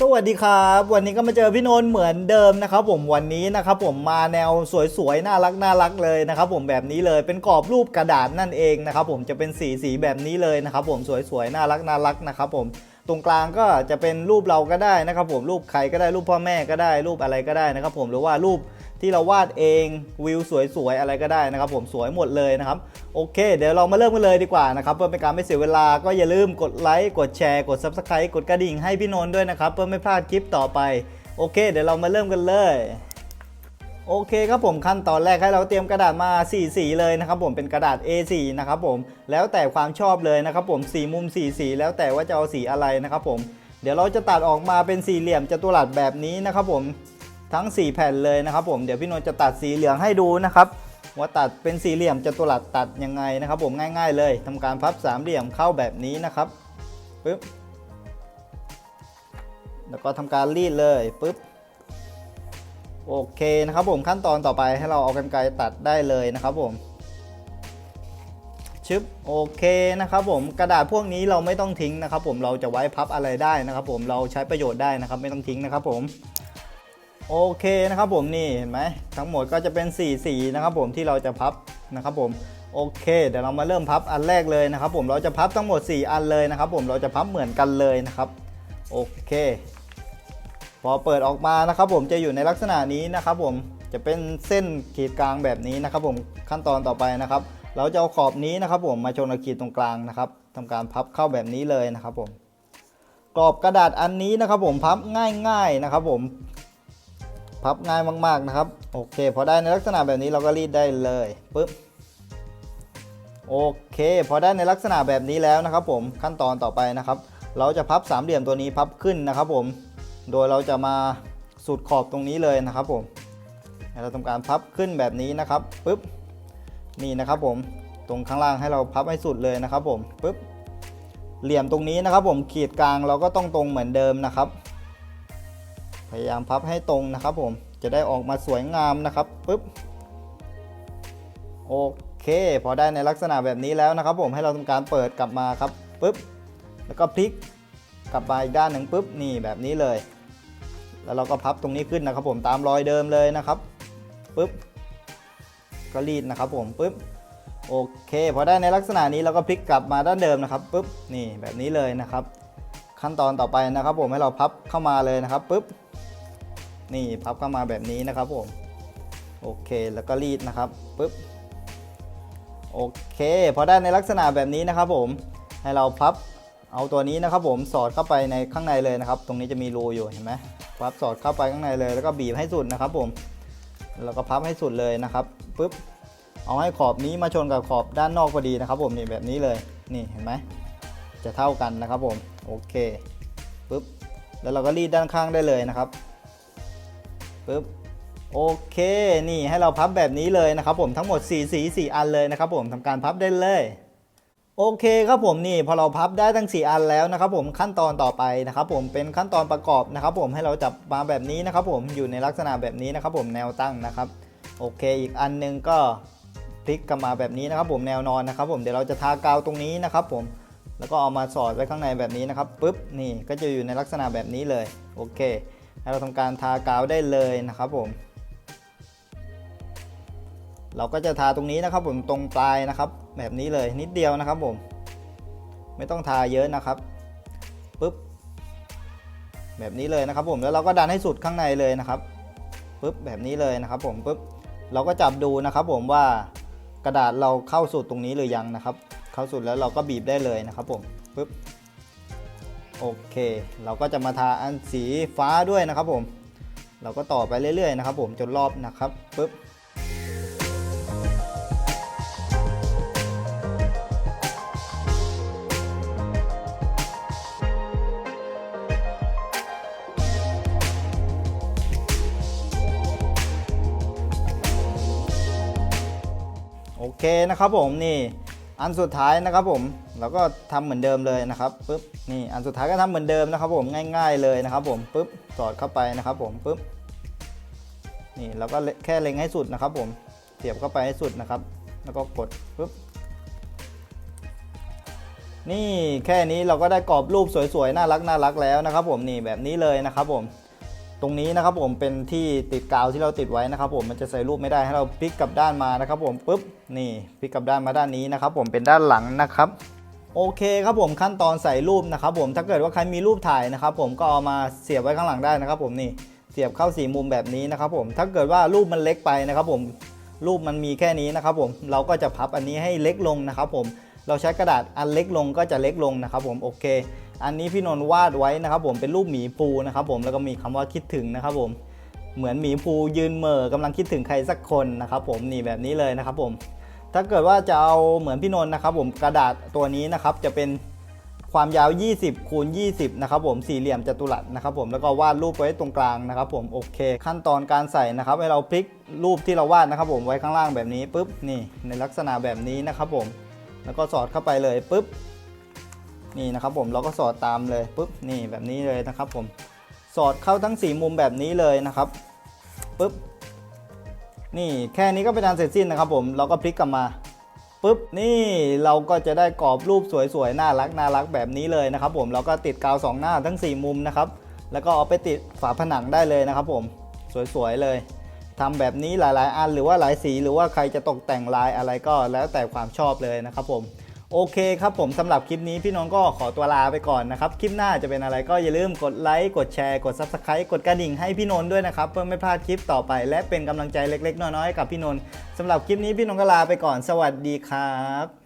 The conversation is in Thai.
สวัสดีครับ วันนี้ก็มาเจอพี่นนท์เหมือนเดิมนะครับผมวันนี้นะครับผมมาแนวสวยๆน่ารักน่ารักเลยนะครับผมแบบนี้เลยเป็นกรอบรูปกระดาษนั่นเองนะครับผมจะเป็นสีสีแบบนี้เลยนะครับผมสวยๆน่ารักน่ารักนะครับผมตรงกลางก็จะเป็นรูปเราก็ได้นะครับผมรูปใครก็ได้รูปพ่อแม่ก็ได้รูปอะไรก็ได้นะครับผมหรือว่ารูป ที่เราวาดเองวิวสวยๆอะไรก็ได้นะครับ ผมสวยหมดเลยนะครับโอเค เดี๋ยวเรามาเริ่มกันเลยดีกว่านะครับเพื่อเป็นการไม่เสียเวลาก็อย่าลืมกดไลค์กดแชร์กด Subscribe กดกระดิ่งให้พี่นนท์ด้วยนะครับเพื่อไม่พลาดคลิปต่อไปโอเค เดี๋ยวเรามาเริ่มกันเลยโอเคครับผมขั้นตอนแรกให้เราเตรียมกระดาษมา4สีเลยนะครับผมเป็นกระดาษ A4 นะครับผมแล้วแต่ความชอบเลยนะครับผมสีมุม4สีแล้วแต่ว่าจะเอาสีอะไรนะครับผมเดี๋ยวเราจะตัดออกมาเป็นสี่เหลี่ยมจัตุรัสแบบนี้นะครับผม ทั้ง 4 แผ่นเลยนะครับผมเดี๋ยวพี่นนท์จะตัดสีเหลืองให้ดูนะครับว่าตัดเป็นสี่เหลี่ยมจัตุรัสตัดยังไงนะครับ ผมง่าย ๆ เลยทำการพับสามเหลี่ยมเข้าแบบนี้นะครับปึ๊บแล้วก็ทำการรีดเลยปึ๊บโอเคนะครับผมขั้นตอนต่อไปให้เราเอากรรไกรตัดได้เลยนะครับผมชึบโอเคนะครับผมกระดาษพวกนี้เราไม่ต้องทิ้งนะครับ ผมเราจะไว้พับอะไรได้นะครับ ผมเราใช้ประโยชน์ได้นะครับ ไม่ต้องทิ้งนะครับ ผม โอเคนะครับผมนี่เห็นไหมทั้งหมดก็จะเป็น 4 สีนะครับผมที่เราจะพับนะครับผมโอเคเดี๋ยวเรามาเริ่มพับอันแรกเลยนะครับผมเราจะพับทั้งหมด 4 อันเลยนะครับผมเราจะพับเหมือนกันเลยนะครับโอเค พอเปิดออกมานะครับผมจะอยู่ในลักษณะนี้นะครับผมจะเป็นเส้นขีดกลางแบบนี้นะครับผมขั้นตอนต่อไปนะครับ เราจะเอาขอบนี้นะครับผมมาชนกับขีดตรงกลางนะครับทำการพับเข้าแบบนี้เลยนะครับผมกรอบกระดาษอันนี้นะครับผมพับง่ายๆนะครับผม พับง่ายมาก ๆนะครับ โอเค พอได้ในลักษณะแบบนี้เราก็รีดได้เลยปึ๊บโอเค พอได้ในลักษณะแบบนี้แล้วนะครับ ผมขั้นตอนต่อไปนะครับ เราจะพับสามเหลี่ยมตัวนี้พับขึ้นนะครับ ผมโดยเราจะมาสุดขอบตรงนี้เลยนะครับ ผมเราทำการพับขึ้นแบบนี้นะครับปึ๊บนี่นะครับ ผมตรงข้างล่างให้เราพับให้สุดเลยนะครับ ผมปึ๊บเหลี่ยมตรงนี้นะครับ ผมขีดกลางเราก็ต้องตรงเหมือนเดิมนะครับ พยายามพับให้ตรงนะครับผมจะได้ออกมาสวยงามนะครับปึ๊บโอเค พอได้ในลักษณะแบบนี้แล้วนะครับผมให้เราทำการเปิดกลับมาครับปึ๊บแล้วก็พลิกกลับมาอีกด้านหนึ่งปึ๊บนี่แบบนี้เลย แล้วเราก็พับตรงนี้ขึ้นนะครับผมตามรอยเดิมเลยนะครับปึ๊บก็รีดนะครับผมปึ๊บโอเค พอได้ในลักษณะนี้เราก็พลิกกลับมาด้านเดิมนะครับปึ๊บนี่แบบนี้เลยนะครับ ขั้นตอนต่อไปนะครับผมให้เราพับเข้ามาเลยนะครับปึ๊บ นี่พับเข้ามาแบบนี้นะครับผมโอเคแล้วก็รีดนะครับปึ๊บโอเคพอได้ในลักษณะแบบนี้นะครับผมให้เราพับเอาตัวนี้นะครับผมสอดเข้าไปในข้างในเลยนะครับ ตรงนี้จะมีรูอยู่เห็นไหมพับสอดเข้าไปข้างในเลย แล้วก็บีบให้สุดนะครับผมแล้วก็พับให้สุดเลยนะครับปึ๊บเอาให้ขอบนี้มาชนกับขอบด้านนอกพอดีนะครับ ผมนี่แบบนี้เลยนี่เห็นไหมจะเท่ากันนะครับผมโอเคปึ๊บแล้วเราก็รีดด้านข้างได้เลยนะครับ ปึ๊บโอเค นี่ให้เราพับแบบนี้เลยนะครับผมทั้งหมด 4 สี 4 อันเลยนะครับผมทำการพับได้เลย โอเคครับผมนี่พอเราพับได้ทั้ง 4 อันแล้วนะครับผมขั้นตอนต่อไปนะครับผมเป็นขั้นตอนประกอบนะครับผมให้เราจับมาแบบนี้นะครับผมอยู่ในลักษณะแบบนี้นะครับผมแนวตั้งนะครับ โอเคอีกอันหนึงก็พลิกกลับมาแบบนี้นะครับผมแนวนอนนะครับผมเดี๋ยวเราจะทากาวตรงนี้นะครับผมแล้วก็เอามาสอดไว้ข้างในแบบนี้นะครับปึ๊บนี่ก็จะอยู่ในลักษณะแบบนี้เลยโอเค ให้เราทำการทากาวได้เลยนะครับผม เราก็จะทาตรงนี้นะครับผมตรงปลายนะครับ แบบนี้เลยนิดเดียวนะครับผม ไม่ต้องทาเยอะนะครับปึ๊บแบบนี้เลยนะครับผมแล้วเราก็ดันให้สุดข้างในเลยนะครับปึ๊บแบบนี้เลยนะครับผมปึ๊บเราก็จับดูนะครับผมว่ากระดาษเราเข้าสุดตรงนี้หรือยังนะครับ เข้าสุดแล้วเราก็บีบได้เลยนะครับผมปึ๊บ โอเค เราก็จะมาทาอันสีฟ้าด้วยนะครับผม เราก็ต่อไปเรื่อยๆนะครับผมจนรอบนะครับปึ๊บโอเคนะครับผมนี่ อันสุดท้ายนะครับผมเราก็ทำเหมือนเดิมเลยนะครับปึ๊บนี่อันสุดท้ายก็ทำเหมือนเดิมนะครับผมง่าย ๆเลยนะครับผมปึ๊บสอดเข้าไปนะครับผมปึ๊บนี่เราก็แค่เล็งให้สุดนะครับผมเสียบเข้าไปให้สุดนะครับ แล้วก็กดปึ๊บนี่แค่นี้เราก็ได้กรอบรูปสวยๆน่ารักน่ารักแล้วนะครับผมนี่แบบนี้เลยนะครับผม ตรงนี้นะครับผมเป็นที่ติดกาวที่เราติดไว้นะครับ ผมมันจะใส่รูปไม่ได้ให้เราพลิกกลับด้านมานะครับ ผมปุ๊บนี่พลิกกลับด้านมาด้านนี้นะครับ ผมเป็นด้านหลังนะครับโอเคครับผมขั้นตอนใส่รูปนะครับ ผมถ้าเกิดว่าใครมีรูปถ่ายนะครับ ผมก็เอามาเสียบไว้ข้างหลังได้นะครับ ผมนี่เสียบเข้าสีมุมแบบนี้นะครับ ผมถ้าเกิดว่ารูปมันเล็กไปนะครับ ผมรูปมันมีแค่นี้นะครับ ผมเราก็จะพับอันนี้ให้เล็กลงนะครับ ผมเราใช้กระดาษอันเล็กลงก็จะเล็กลงนะครับ ผมโอเค อันนี้พี่นนท์วาดไว้นะครับผมเป็นรูปหมีภูนะครับผมแล้วก็มีคำว่าคิดถึงนะครับผมเหมือนหมีภูยืนเหม่อกำลังคิดถึงใครสักคนนะครับผมนี่แบบนี้เลยนะครับผมถ้าเกิดว่าจะเอาเหมือนพี่นนท์นะครับผมกระดาษตัวนี้นะครับจะเป็นความยาว 20 คูณ 20 นะครับผม สี่เหลี่ยมจัตุรัสนะครับผม แล้วก็วาดรูปไว้ตรงกลางนะครับผม โอเค ขั้นตอนการใส่นะครับ ให้เราพลิกรูปที่เราวาดนะครับผม ไว้ข้างล่างแบบนี้ปุ๊บ นี่ ในลักษณะแบบนี้นะครับผม แล้วก็สอดเข้าไปเลยปุ๊บ นี่นะครับผมเราก็สอดตามเลยปุ๊บนี่แบบนี้เลยนะครับผมสอดเข้าทั้งสี่มุมแบบนี้เลยนะครับปุ๊บนี่แค่นี้ก็เป็นอันเสร็จสิ้นนะครับผมเราก็พลิกกลับมาปุ๊บนี่เราก็จะได้กรอบรูปสวยๆน่ารักน่ารักแบบนี้เลยนะครับผมเราก็ติดกาวสองหน้าทั้ง 4 มุมนะครับแล้วก็เอาไปติดฝาผนังได้เลยนะครับผมสวยๆเลยทำแบบนี้หลายๆ อันหรือว่าหลายสีหรือว่าใครจะตกแต่งลายอะไรก็แล้วแต่ความชอบเลยนะครับผม โอเคครับผมสำหรับคลิปนี้พี่น้องก็ขอตัวลาไปก่อนนะครับ คลิปหน้าจะเป็นอะไรก็อย่าลืมกดไลค์กดแชร์กด Subscribe กดกระดิ่งให้พี่นนท์ด้วยนะครับ เพื่อไม่พลาดคลิปต่อไป และเป็นกำลังใจเล็กๆ น้อยๆกับพี่นนท์สำหรับคลิปนี้พี่นนท์ก็ลาไปก่อน สวัสดีครับ